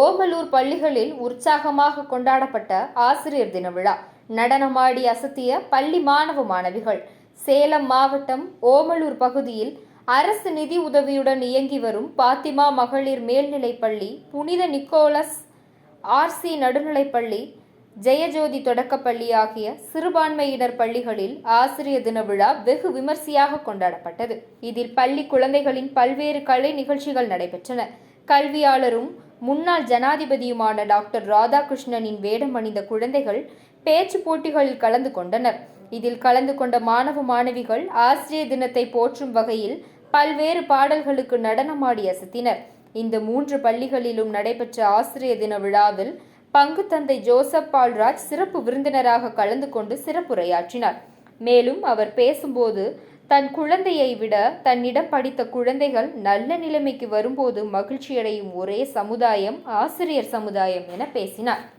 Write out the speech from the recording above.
ஓமலூர் பள்ளிகளில் உற்சாகமாக கொண்டாடப்பட்ட ஆசிரியர் தின விழா. நடனமாடி அசத்திய பள்ளி மாணவ மாணவிகள். சேலம் மாவட்டம் ஓமலூர் பகுதியில் அரசு நிதி உதவியுடன் இயங்கி வரும் பாத்திமா மகளிர் மேல்நிலைப்பள்ளி புனித நிக்கோலஸ் ஆர்சி நடுநிலைப்பள்ளி ஜெயஜோதி தொடக்கப்பள்ளி ஆகிய சிறுபான்மையினர் பள்ளிகளில் ஆசிரியர் தின விழா வெகு விமர்சையாக கொண்டாடப்பட்டது. இதில் பள்ளி குழந்தைகளின் பல்வேறு கலை நிகழ்ச்சிகள் நடைபெற்றன. கல்வியாளரும் முன்னாள் ஜனாதிபதியுமான டாக்டர் ராதாகிருஷ்ணனின் வேடம் அணிந்த குழந்தைகள் பேச்சு போட்டிகளில் கலந்து கொண்டனர். இதில் கலந்து கொண்ட மாணவ மாணவிகள் ஆசிரியர் தினத்தை போற்றும் வகையில் பல்வேறு பாடல்களுக்கு நடனமாடி அசத்தினர். இந்த மூன்று பள்ளிகளிலும் நடைபெற்ற ஆசிரியர் தின விழாவில் பங்கு தந்தை ஜோசப் பால்ராஜ் சிறப்பு விருந்தினராக கலந்து கொண்டு சிறப்புரையாற்றினார். மேலும் அவர் பேசும்போது தன் குழந்தையை விட தன்னிடம் படித்த குழந்தைகள் நல்ல நிலைமைக்கு வரும்போது மகிழ்ச்சியடையும் ஒரே சமுதாயம் ஆசிரியர் சமுதாயம் என பேசினார்.